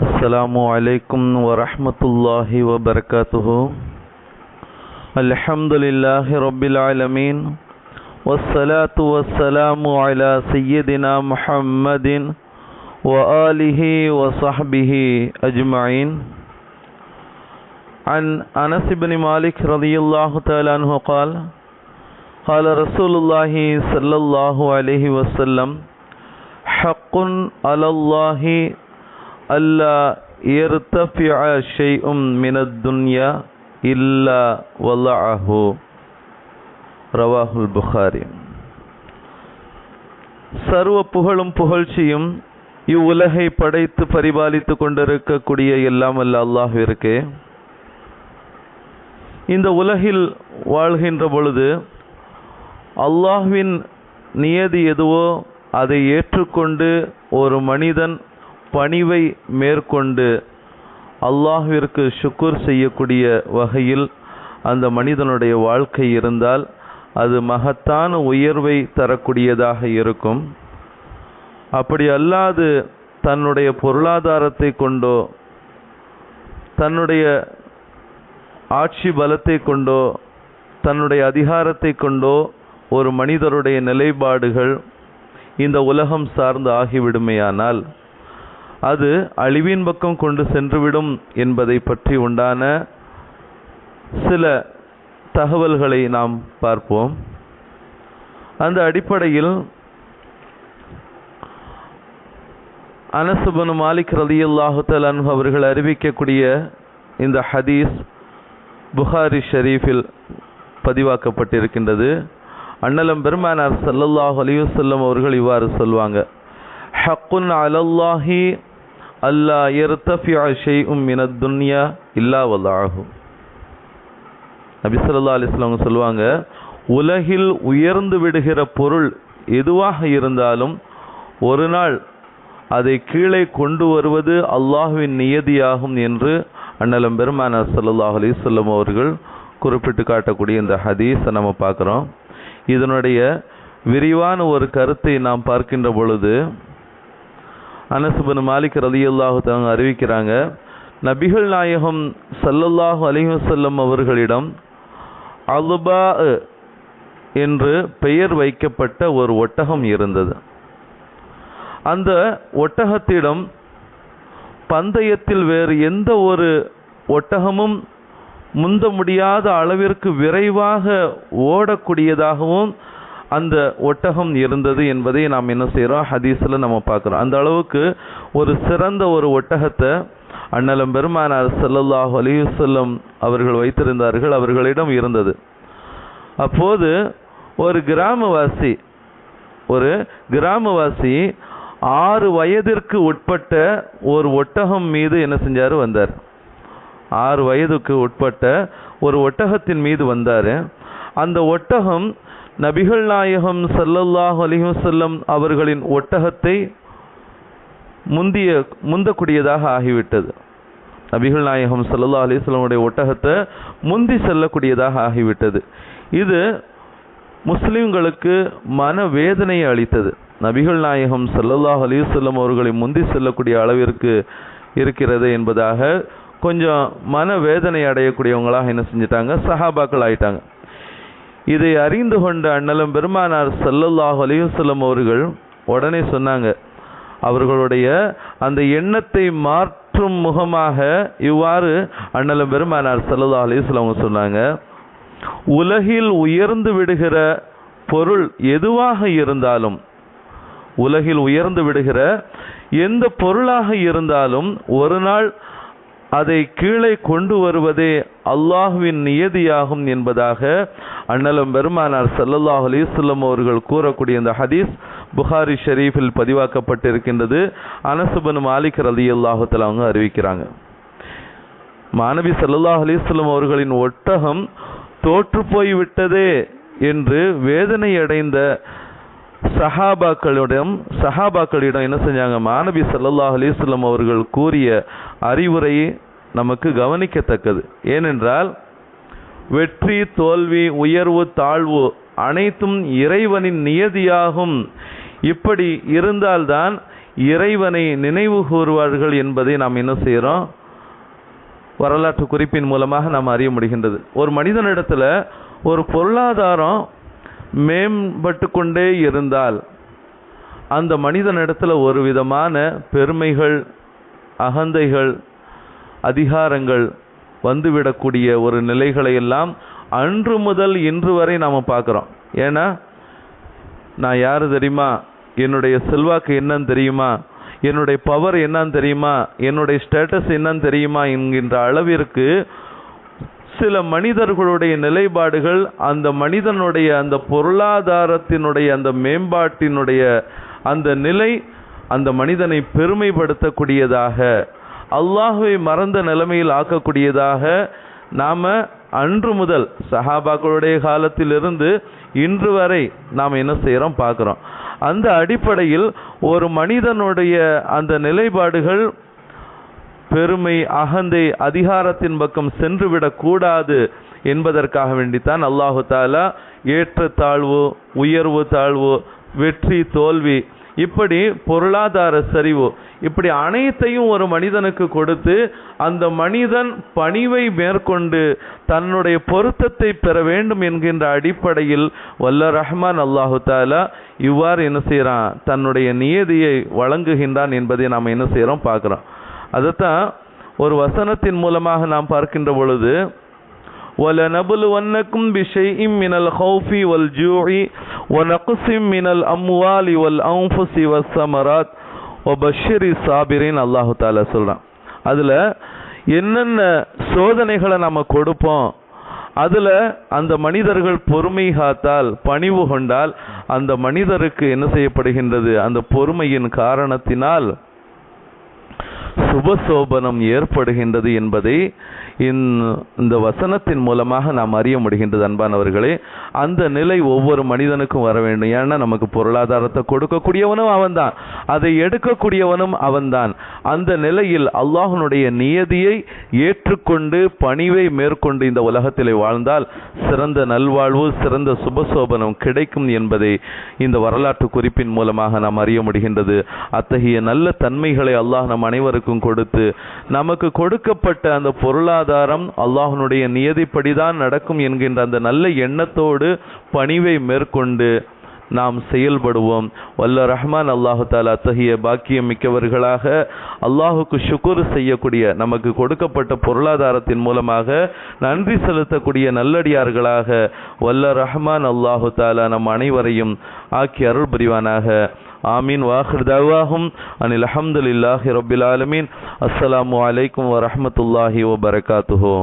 السلام عليكم ورحمة الله وبركاته. الحمد لله رب العالمين والصلاة والسلام على سيدنا محمد وآله وصحبه أجمعين. عن أنس بن مالك رضي الله تعالى عنه قال قال رسول الله صلى الله عليه وسلم حق على الله ألا يرتفع شيء من الدنيا إلا وضعه ரவாஹுல் புகாரி சர்வ புகழும் புகழ்ச்சியும் இவ்வுலகை படைத்து பரிபாலித்து கொண்டிருக்கக்கூடிய எல்லாம் அல்ல அல்லாஹிற்கு இந்த உலகில் வாழ்கின்ற பொழுது அல்லாஹ்வின் நியதி எதுவோ அதை ஏற்றுக்கொண்டு ஒரு மனிதன் பணிவை மேற்கொண்டு அல்லாஹிற்கு சுக்குர் செய்யக்கூடிய வகையில் அந்த மனிதனுடைய வாழ்க்கை இருந்தால் அது மகத்தான உயர்வை தரக்கூடியதாக இருக்கும். அப்படி அல்லாது தன்னுடைய பொருளாதாரத்தை கொண்டோ தன்னுடைய ஆட்சி பலத்தை கொண்டோ தன்னுடைய அதிகாரத்தை கொண்டோ ஒரு மனிதருடைய நிலைப்பாடுகள் இந்த உலகம் சார்ந்து ஆகிவிடுமையானால் அது அழிவின் பக்கம் கொண்டு சென்றுவிடும் என்பதை பற்றி உண்டான சில தகவல்களை நாம் பார்ப்போம். அந்த அடிப்படையில் அனசுபனு மாலிக் ரலியல்லாஹு அன்பு அவர்கள் அறிவிக்கக்கூடிய இந்த ஹதீஸ் புகாரி ஷெரீஃபில் பதிவாக்கப்பட்டிருக்கின்றது. அண்ணலம் பெருமானார் சல்லல்லாஹ் அலிவசல்லம் அவர்கள் இவ்வாறு சொல்வாங்க ஹக்குன் அலல்லாஹி அல்லா எர்தஃபியா ஷெய்உம் மினத் துன்யா இல்லா வல்லாகும் நபிசல்லா அலிஸ்லாம் சொல்லுவாங்க உலகில் உயர்ந்து விடுகிற பொருள் எதுவாக இருந்தாலும் ஒரு நாள் அதை கீழே கொண்டு வருவது அல்லாஹுவின் நியதியாகும் என்று அண்ணலம் பெருமானார் சல்லாஹ் அலிசல்லம் அவர்கள் குறிப்பிட்டு காட்டக்கூடிய இந்த ஹதீஸை நம்ம பார்க்குறோம். இதனுடைய விரிவான ஒரு கருத்தை நாம் பார்க்கின்ற பொழுது அனசுபன் மாலிக் ரதி அல்லாஹு அறிவிக்கிறாங்க நபிகள் நாயகம் சல்லல்லாஹு அலிஹசல்லம் அவர்களிடம் அலுபா என்று பெயர் வைக்கப்பட்ட ஒரு ஒட்டகம் இருந்தது. அந்த ஒட்டகத்திடம் பந்தயத்தில் வேறு எந்த ஒரு ஒட்டகமும் முந்த முடியாத அளவிற்கு விரைவாக ஓடக்கூடியதாகவும் அந்த ஒட்டகம் இருந்தது என்பதை நாம் என்ன செய்கிறோம் ஹதீஸில் நம்ம பார்க்குறோம். அந்த அளவுக்கு ஒரு சிறந்த ஒரு ஒட்டகத்தை அண்ணலம் பெருமானார் சல்லல்லாஹு அலிவசல்லம் அவர்கள் வைத்திருந்தார்கள் அவர்களிடம் இருந்தது. அப்போது ஒரு கிராமவாசி ஒரு கிராமவாசி ஆறு வயதிற்கு உட்பட்ட ஒரு ஒட்டகம் மீது என்ன செஞ்சார்? வந்தார். ஆறு வயதுக்கு உட்பட்ட ஒரு ஒட்டகத்தின் மீது வந்தார். அந்த ஒட்டகம் நபிகள் நாயகம் சல்லல்லாஹ் அலிஹசல்லம் அவர்களின் ஒட்டகத்தை முந்திய முந்தக்கூடியதாக ஆகிவிட்டது. நபிகள் நாயகம் சல்லா அலிஸ்லமுடைய ஒட்டகத்தை முந்தி செல்லக்கூடியதாக ஆகிவிட்டது. இது முஸ்லிம்களுக்கு மன வேதனையை அளித்தது. நபிகள் நாயகம் சல்லல்லாஹ் அலிவல்லம் அவர்களை முந்தி செல்லக்கூடிய அளவிற்கு இருக்கிறது என்பதாக கொஞ்சம் மன வேதனை அடையக்கூடியவங்களாக என்ன செஞ்சிட்டாங்க? சஹாபாக்கள் ஆயிட்டாங்க. இதை அறிந்து கொண்ட அண்ணலும் பெருமானார் சல்லல்லாஹ் அலிவசல்லம் அவர்கள் உடனே சொன்னாங்க அவர்களுடைய அந்த எண்ணத்தை மாற்றும் முகமாக இவ்வாறு அண்ணலும் பெருமானார் சல்லல்லாஹ் அலிவசல்லம் அவங்க சொன்னாங்க உலகில் உயர்ந்து விடுகிற பொருள் எதுவாக இருந்தாலும் உலகில் உயர்ந்து விடுகிற எந்த பொருளாக இருந்தாலும் ஒரு நாள் அதை கீழே கொண்டு வருவதே அல்லாஹுவின் நியதியாகும் என்பதாக அண்ணலம் பெருமானார் சல்லல்லாஹ் அலிஸ்லம் அவர்கள் கூறக்கூடிய இந்த ஹதீஸ் புகாரி ஷெரீஃபில் பதிவாக்கப்பட்டிருக்கின்றது. அனசுபன் மாலிக் ரலி அல்லாஹத்தில் அவங்க அறிவிக்கிறாங்க. மாணவி சல்லல்லாஹ் அலிஸ்லம் அவர்களின் ஒட்டகம் தோற்று போய்விட்டதே என்று வேதனை அடைந்த சஹாபாக்களிடம் சஹாபாக்களிடம் என்ன செஞ்சாங்க? மாணவி சல்லல்லாஹ் அலிஸ்லம் அவர்கள் கூறிய அறிவுரையை நமக்கு கவனிக்கத்தக்கது. ஏனென்றால் வெற்றி தோல்வி உயர்வு தாழ்வு அனைத்தும் இறைவனின் நியதியாகும். இப்படி இருந்தால்தான் இறைவனை நினைவு கூறுவார்கள் என்பதை நாம் என்ன செய்கிறோம் வரலாற்று குறிப்பின் மூலமாக நாம் அறிய முடிகின்றது. ஒரு மனிதனிடத்தில் ஒரு பொருளாதாரம் மேம்பட்டு கொண்டே இருந்தால் அந்த மனிதனிடத்தில் ஒரு விதமான பெருமைகள் அகந்தைகள் அதிகாரங்கள் வந்துவிடக்கூடிய ஒரு நிலைகளை எல்லாம் அன்று முதல் இன்று வரை நாம் பார்க்குறோம். ஏன்னா நான் யார் தெரியுமா? என்னுடைய செல்வாக்கு என்னன்னு தெரியுமா? என்னுடைய பவர் என்னன்னு தெரியுமா? என்னுடைய ஸ்டேட்டஸ் என்னன்னு தெரியுமா? என்கின்ற அளவிற்கு சில மனிதர்களுடைய நிலைப்பாடுகள் அந்த மனிதனுடைய அந்த பொருளாதாரத்தினுடைய அந்த மேம்பாட்டினுடைய அந்த நிலை அந்த மனிதனை பெருமைப்படுத்தக்கூடியதாக அல்லாஹுவை மறந்த நிலைமையில் ஆக்கக்கூடியதாக நாம் அன்று முதல் சஹாபாக்களுடைய காலத்திலிருந்து இன்று வரை நாம் என்ன செய்கிறோம் பார்க்குறோம். அந்த அடிப்படையில் ஒரு மனிதனுடைய அந்த நிலைப்பாடுகள் பெருமை அகந்தை அதிகாரத்தின் பக்கம் சென்றுவிடக் கூடாது என்பதற்காக வேண்டித்தான் அல்லாஹு தாலா ஏற்ற தாழ்வு உயர்வு தாழ்வு வெற்றி தோல்வி இப்படி பொருளாதார சரிவு இப்படி அனைத்தையும் ஒரு மனிதனுக்கு கொடுத்து அந்த மனிதன் பணிவை மேற்கொண்டு தன்னுடைய பொருத்தத்தை பெற வேண்டும் என்கின்ற அடிப்படையில் வல்ல ரஹ்மான் அல்லாஹு தாலா இவ்வாறு என்ன செய்கிறான்? தன்னுடைய நியதியை வழங்குகின்றான் என்பதை நாம் என்ன செய்கிறோம்? பார்க்குறோம். அதைத்தான் ஒரு வசனத்தின் மூலமாக நாம் பார்க்கின்ற பொழுது وَلَنَبْلُوَنَّكُمْ بِشَيْءٍ مِنَ الْخَوْفِ وَالْجُوعِ وَنَقْصٍ مِنَ الْأَمْوَالِ وَالْأَنفُسِ وَالثَّمَرَاتِ وَبَشِّرِ الصَّابِرِينَ அல்லாஹு தாலா சொல்றான் அதுல என்னென்ன சோதனைகளை நம்ம கொடுப்போம் அதுல அந்த மனிதர்கள் பொறுமை காத்தால் பணிவு கொண்டால் அந்த மனிதருக்கு என்ன செய்யப்படுகின்றது அந்த பொறுமையின் காரணத்தினால் சுபசோபனம் ஏற்படுகின்றது என்பதை இந்த வசனத்தின் மூலமாக நாம் அறிய முடிகின்றது அன்பானவர்களே. அந்த நிலை ஒவ்வொரு மனிதனுக்கும் வர வேண்டும். ஏன்னா நமக்கு பொருளாதாரத்தை கொடுக்கக்கூடியவனும் அவன்தான். அதை எடுக்கக்கூடியவனும் அவன்தான். அந்த நிலையில் அல்லாஹனுடைய நியதியை ஏற்றுக்கொண்டு பணிவை மேற்கொண்டு இந்த உலகத்திலே வாழ்ந்தால் சிறந்த நல்வாழ்வு சிறந்த சுபசோபனம் கிடைக்கும் என்பதை இந்த வரலாற்று குறிப்பின் மூலமாக நாம் அறிய முடிகின்றது. அத்தகைய நல்ல தன்மைகளை அல்லாஹ் நம் அனைவருக்கும் கொடுத்து நமக்கு கொடுக்கப்பட்ட அந்த பொருளாதார பொருளாதாரம் அல்லாஹனுடைய நியதிப்படிதான் நடக்கும் என்கின்ற அந்த நல்ல எண்ணத்தோடு பணிவை மேற்கொண்டு நாம் செயல்படுவோம். வல்ல ரஹ்மான் அல்லாஹு தாலா அத்தகைய பாக்கியம் மிக்கவர்களாக அல்லாஹுக்கு சுக்குர் செய்யக்கூடிய நமக்கு கொடுக்கப்பட்ட பொருளாதாரத்தின் மூலமாக நன்றி செலுத்தக்கூடிய நல்லடியார்களாக வல்ல ரஹ்மான் அல்லாஹு தாலா நம் அனைவரையும் ஆக்கி அருள் புரிவானாக. ஆமீன். வாஹிர் தவாஹும். அனில் அஹமதுல்லாஹி ரபில் ஆலமீன். அஸ்ஸலாமு அலைக்கும் வரமத்துல்லாஹி வபரகாத்துஹோ